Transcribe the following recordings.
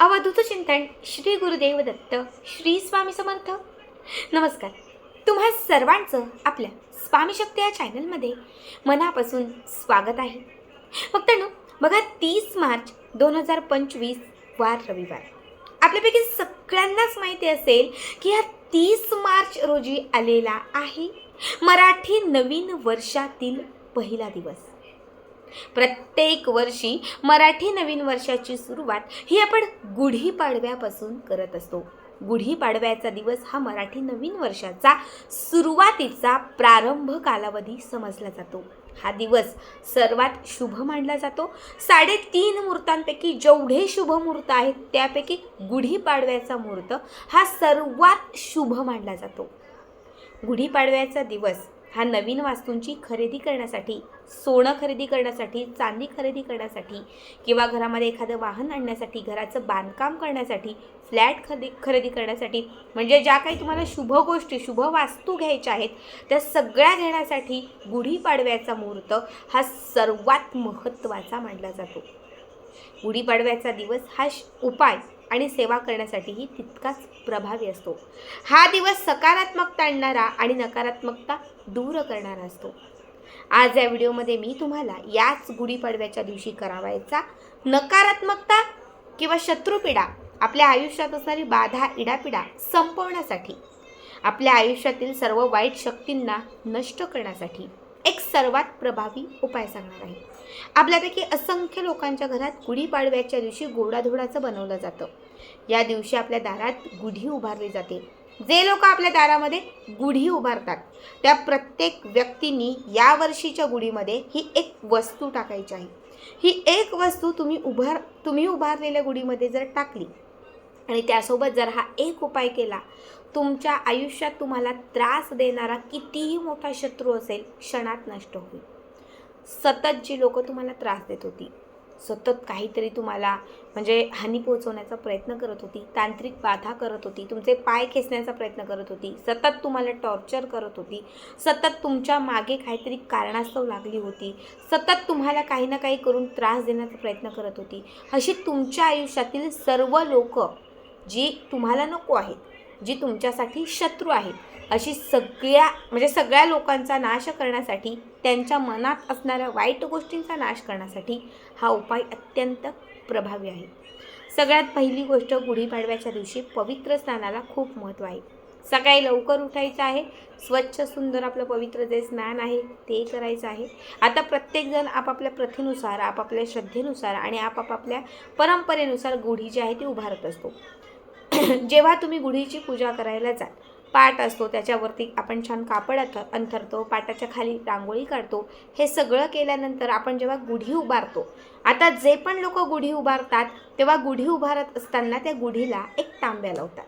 अवधूत चिंतन श्री गुरुदेव दत्त श्री स्वामी समर्थ. नमस्कार. तुम्हा सर्वांचं आपल्या स्वामी शक्ती या चॅनलमध्ये मनापासून स्वागत आहे. फक्त नु बघा तीस मार्च दोन हजार पंचवीस वार रविवार. आपल्यापैकी सगळ्यांनाच माहिती असेल की हा तीस मार्च रोजी आलेला आहे. मराठी नवीन वर्षातील पहिला दिवस. प्रत्येक वर्षी मराठी नवीन वर्षाची सुरुवात ही आपण गुढीपाडव्यापासून करत असतो. गुढीपाडव्याचा दिवस हा मराठी नवीन वर्षाचा सुरुवातीचा प्रारंभ कालावधी समजला जातो. हा दिवस सर्वात शुभ मानला जातो. साडेतीन मुहूर्तांपैकी जेवढे शुभ मुहूर्त आहेत त्यापैकी गुढीपाडव्याचा मुहूर्त हा सर्वात शुभ मानला जातो. गुढीपाडव्याचा दिवस हा नवीन वास्तूंची खरेदी करण्यासाठी सोनं खरेदी करण्यासाठी चांदी खरेदी करण्यासाठी किंवा घरामध्ये एखादं वाहन आणण्यासाठी घराचं बांधकाम करण्यासाठी फ्लॅट खरेदी खरेदी करण्यासाठी म्हणजे ज्या काही तुम्हाला शुभ गोष्टी शुभ वास्तू घ्यायच्या आहेत त्या सगळ्या घेण्यासाठी गुढीपाडव्याचा मुहूर्त हा सर्वात महत्त्वाचा मानला जातो. गुढीपाडव्याचा दिवस हा श- उपाय आणि सेवा करण्यासाठीही तितकाच प्रभावी असतो. हा दिवस सकारात्मकता आणणारा आणि नकारात्मकता दूर करणारा असतो. आज या व्हिडिओमध्ये मी तुम्हाला याच गुढीपाडव्याच्या दिवशी करावायचा नकारात्मकता किंवा शत्रुपिडा आपल्या आयुष्यात असणारी बाधा इडापिडा संपवण्यासाठी आपल्या आयुष्यातील सर्व वाईट शक्तींना नष्ट करण्यासाठी एक सर्वात प्रभावी उपाय सांगणार आहे. आपल्यापैकी असंख्य लोकांच्या घरात गुढीपाडव्याच्या दिवशी गोडाधोडाचं बनवलं जातं. या दिवशी आपल्या दारात गुढी उभारली जाते. जे लोक आपल्या दारामध्ये गुढी उभारतात त्या प्रत्येक व्यक्तींनी या वर्षीच्या गुढीमध्ये ही एक वस्तू टाकायची आहे. ही एक वस्तू तुम्ही उभार तुम्ही उभारलेल्या गुढीमध्ये जर टाकली आणि त्यासोबत जर हा एक उपाय केला तुमच्या आयुष्यात तुम्हाला त्रास देणारा कितीही मोठा शत्रू असेल क्षणात नष्ट होईल. सतत जी लोकं तुम्हाला त्रास देत होती सतत काहीतरी तुम्हाला म्हणजे हानी पोहोचवण्याचा प्रयत्न करत होती तांत्रिक बाधा करत होती तुमचे पाय खेचण्याचा प्रयत्न करत होती सतत तुम्हाला टॉर्चर करत होती सतत तुमच्या मागे काहीतरी कारणास्तव लागली होती सतत तुम्हाला काही ना काही करून त्रास देण्याचा प्रयत्न करत होती अशी तुमच्या आयुष्यातील सर्व लोक जी तुम्हाला नको आहेत जी तुमच्यासाठी शत्रू आहेत. अशी सगळ्या म्हणजे सगळ्या लोकांचा नाश करण्यासाठी त्यांच्या मनात असणाऱ्या वाईट गोष्टींचा नाश करण्यासाठी हा उपाय अत्यंत प्रभावी आहे. सगळ्यात पहिली गोष्ट गुढीपाडव्याच्या दिवशी पवित्र स्नानाला खूप महत्त्व आहे. सकाळी लवकर उठायचं आहे. स्वच्छ सुंदर आपलं पवित्र जे स्नान आहे ते करायचं आहे. आता प्रत्येकजण आपापल्या प्रथेनुसार आपापल्या श्रद्धेनुसार आणि आपापल्या परंपरेनुसार गुढी जी आहे ती उभारत असतो. जेव्हा तुम्ही गुढीची पूजा करायला जाल पाट असतो त्याच्यावरती आपण छान कापड अथ अंथरतो पाटाच्या खाली रांगोळी काढतो हे सगळं केल्यानंतर आपण जेव्हा गुढी उभारतो आता जे पण लोक गुढी उभारतात तेव्हा गुढी उभारत असताना त्या गुढीला एक तांब्या लावतात.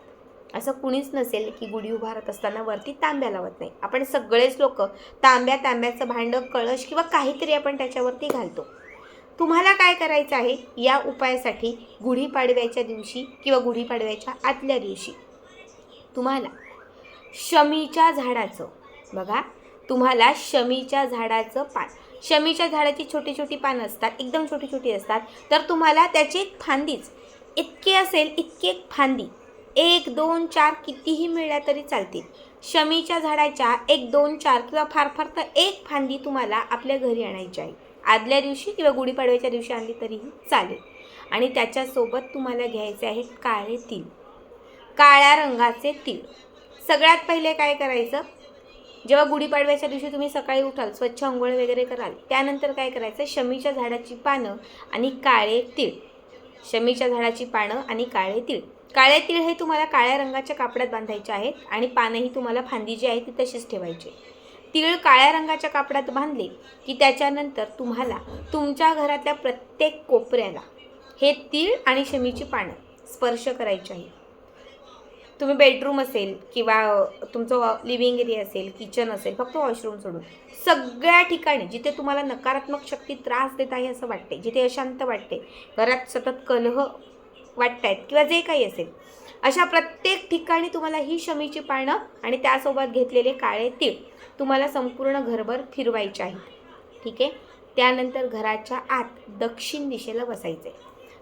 असं कुणीच नसेल की गुढी उभारत असताना वरती तांब्या लावत नाही. आपण सगळेच लोक तांब्या तांब्याचं भांडं कळश किंवा काहीतरी आपण त्याच्यावरती घालतो. तुम्हाला काय करायचं आहे? या उपायासाठी गुढीपाडव्याच्या दिवशी किंवा गुढीपाडव्याच्या आदल्या दिवशी तुम्हाला शमीच्या झाडाचं बघा तुम्हाला शमीच्या झाडाचं पान. शमीच्या झाडाची छोटी छोटी पानं असतात एकदम छोटी छोटी असतात तर तुम्हाला त्याची एक फांदीच. इतके असेल इतकी एक फांदी. एक दोन चार कितीही मिळल्या तरी चालतील. शमीच्या झाडाच्या एक दोन चार किंवा फार फार तर एक फांदी तुम्हाला आपल्या घरी आणायची आहे. आदल्या दिवशी किंवा गुढीपाडव्याच्या दिवशी आणली तरीही चालेल. आणि त्याच्यासोबत तुम्हाला घ्यायचे आहेत काळे तीळ. काळ्या रंगाचे तीळ. सगळ्यात पहिले काय करायचं? जेव्हा गुढीपाडव्याच्या दिवशी तुम्ही सकाळी उठाल स्वच्छ अंघोळ वगैरे कराल त्यानंतर काय करायचं? शमीच्या झाडाची पानं आणि काळे तीळ. शमीच्या झाडाची पानं आणि काळे तीळ. काळे तीळ हे तुम्हाला काळ्या रंगाच्या कापडात बांधायचे आहेत आणि पानंही तुम्हाला फांदी जी आहे ती तशीच ठेवायची. तीळ काळ्या रंगाच्या कापडात बांधले की त्याच्यानंतर तुम्हाला तुमच्या घरातल्या प्रत्येक कोपऱ्याला हे तीळ आणि शमीची पानं स्पर्श करायची आहे. तुम्ही बेडरूम असेल किंवा तुमचं लिव्हिंग एरिया असेल किचन असेल फक्त वॉशरूम सोडून सगळ्या ठिकाणी जिथे तुम्हाला नकारात्मक शक्ती त्रास देत आहे असं वाटते जिथे अशांत वाटते घरात सतत कलह वाटत आहेत किंवा जे काही असेल अशा प्रत्येक ठिकाणी तुम्हाला ही शमीची पानं आणि त्यासोबत घेतलेले काळे तीळ तुम्हाला संपूर्ण घरभर फिरवायचे आहे. ठीक आहे? त्यानंतर घराच्या आत दक्षिण दिशेला बसायचे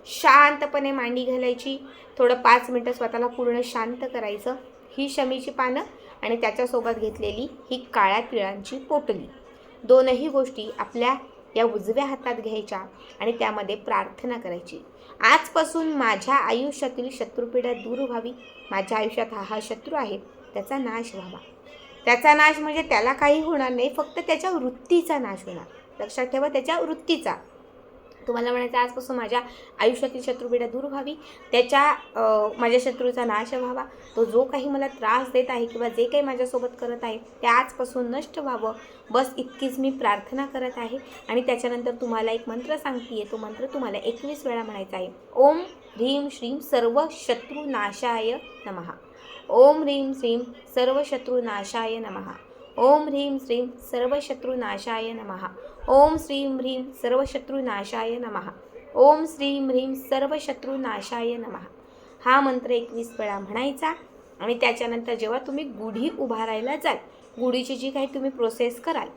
शांतपणे मांडी घालायची. थोडं पाच मिनटं स्वतःला पूर्ण शांत करायचं. ही शमीची पानं आणि त्याच्यासोबत घेतलेली ही काळ्या तिळांची पोटली. दोनही गोष्टी आपल्या या उजव्या हातात घ्यायच्या आणि त्यामध्ये प्रार्थना करायची. आजपासून माझ्या आयुष्यातील शत्रुपीडा दूर व्हावी. माझ्या आयुष्यात हा हा शत्रू आहे. त्याचा नाश व्हावा. त्याचा नाश म्हणजे त्याला काही होणार नाही फक्त त्याच्या वृत्तीचा नाश होणार. लक्षात ठेवा त्याच्या वृत्तीचा. तुम्हाला म्हणायचं आजपासून माझ्या आयुष्यातील शत्रुपीडा दूर व्हावी त्याच्या माझ्या शत्रूचा नाश व्हावा. तो जो काही मला त्रास देत आहे किंवा जे काही माझ्यासोबत करत आहे ते आजपासून नष्ट व्हावं. बस इतकीच मी प्रार्थना करत आहे आणि त्याच्यानंतर तुम्हाला एक मंत्र सांगते तो मंत्र तुम्हाला एकवीस वेळा म्हणायचा आहे. ओम ह्रीम श्रीम सर्व शत्रू नाशाय नमः. ओम ह्रीं श्रीं सर्वशत्रुनाशाय नमः। ओम ह्रीं श्रीं सर्वशत्रुनाशाय नमः। ओम श्रीं ह्रीं सर्वशत्रुनाशाय नमः। ओम श्रीं ह्रीं सर्वशत्रुनाशाय नमः। हा मंत्र एकवीस वेळा म्हणायचा आणि त्याच्यानंतर जेव्हा तुम्ही गुढी उभारायला जाल गुढीची जी काही तुम्ही प्रोसेस कराल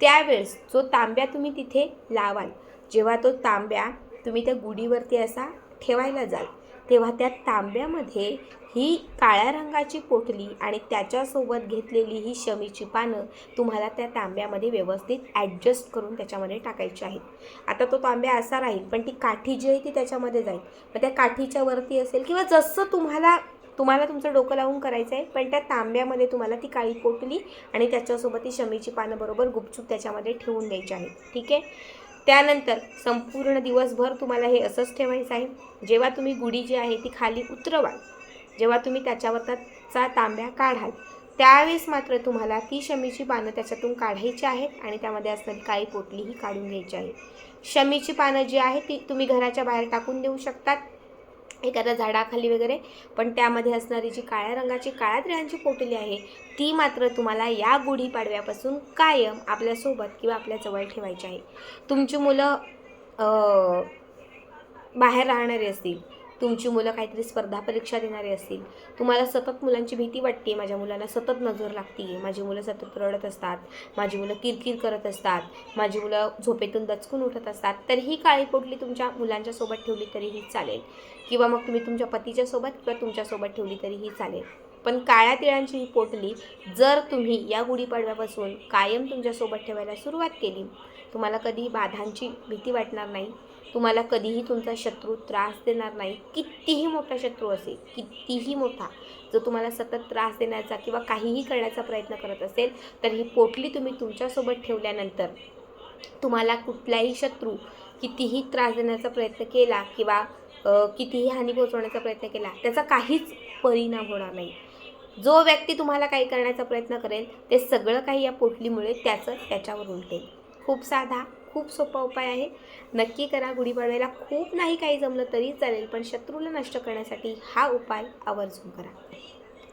त्यावेळेस जो तांब्या तुम्ही तिथे लावाल जेव्हा तो तांब्या तुम्ही त्या गुढीवरती असा ठेवायला जाल. तेव्हा त्या तांब्यामध्ये ही काळ्या रंगाची पोटली आणि त्याच्यासोबत घेतलेली ही शमीची पानं तुम्हाला त्या तांब्यामध्ये व्यवस्थित ॲडजस्ट करून त्याच्यामध्ये टाकायची आहेत. आता तो तांब्या असा राहील पण ती काठी जी आहे ती त्याच्यामध्ये जाईल. मग त्या काठीच्या वरती असेल किंवा जसं तुम्हाला तुम्हाला तुमचं डोकं लावून करायचं आहे पण त्या तांब्यामध्ये तुम्हाला ती काळी पोटली आणि त्याच्यासोबत ती शमीची पानं बरोबर गुपचूप त्याच्यामध्ये ठेवून द्यायची आहेत. ठीक आहे? त्यानंतर संपूर्ण दिवसभर तुम्हाला हे असंच ठेवायचं आहे. जेव्हा तुम्ही गुढी जी आहे ती खाली उतरवाल जेव्हा तुम्ही त्याच्यावरचा तांब्या काढाल त्यावेळेस मात्र तुम्हाला ती शमीची पानं त्याच्यातून काढायची आहेत आणि त्यामध्ये असणारी काळी पोटलीही काढून घ्यायची आहे. शमीची पानं जी आहे ती तुम्ही घराच्या बाहेर टाकून देऊ शकतात. एखाद्या झाडाखाली वगैरे पण त्यामध्ये असणारी जी काळ्या रंगाची काळ्या त्रिळांची पोटली आहे ती मात्र तुम्हाला या गुढीपाडव्यापासून कायम आपल्यासोबत किंवा आपल्या जवळ ठेवायची आहे. तुमची मुलं बाहेर राहणारी असतील तुमची मुलं काहीतरी स्पर्धा परीक्षा देणारी असतील. तुम्हाला सतत मुलांची भीती वाटते माझ्या मुलांना सतत नजर लागते माझी मुलं सतत रडत असतात माझी मुलं किरकिर करत असतात माझी मुलं झोपेतून दचकून उठत असतात. तर ही काळी पोटली तुमच्या मुलांच्या सोबत ठेवली तरीही चालेल. किंवा मग तुम्ही तुमच्या पतीच्या सोबत किंवा तुमच्यासोबत ठेवली तरीही चालेल. पण काळ्या तिळांची ही पोटली जर तुम्ही या गुढीपाडव्यापासून कायम तुमच्यासोबत ठेवायला सुरुवात केली तुम्हाला कधी बाधांची भीती वाटणार नाही. तुम्हाला कधीही तुमचा शत्रू त्रास देणार नाही. कितीही मोठा शत्रू असेल कितीही मोठा जो तुम्हाला सतत त्रास देण्याचा किंवा काहीही करण्याचा प्रयत्न करत असेल तर ही पोटली तुम्ही तुमच्यासोबत ठेवल्यानंतर तुम्हाला कुठलाही शत्रू कितीही त्रास देण्याचा प्रयत्न केला किंवा कितीही हानी पोहोचवण्याचा प्रयत्न केला त्याचा काहीच परिणाम होणार नाही. जो व्यक्ती तुम्हाला काही करण्याचा प्रयत्न करेल ते सगळं काही या पोटलीमुळे त्याचं त्याच्यावर उलटेल. खूप साधा खूप सोपा उपाय आहे. नक्की करा गुढीपाडव्याला खूप नाही काही जमलं तरी चालेल पण शत्रूला नष्ट करण्यासाठी हा उपाय आवर्जून करा.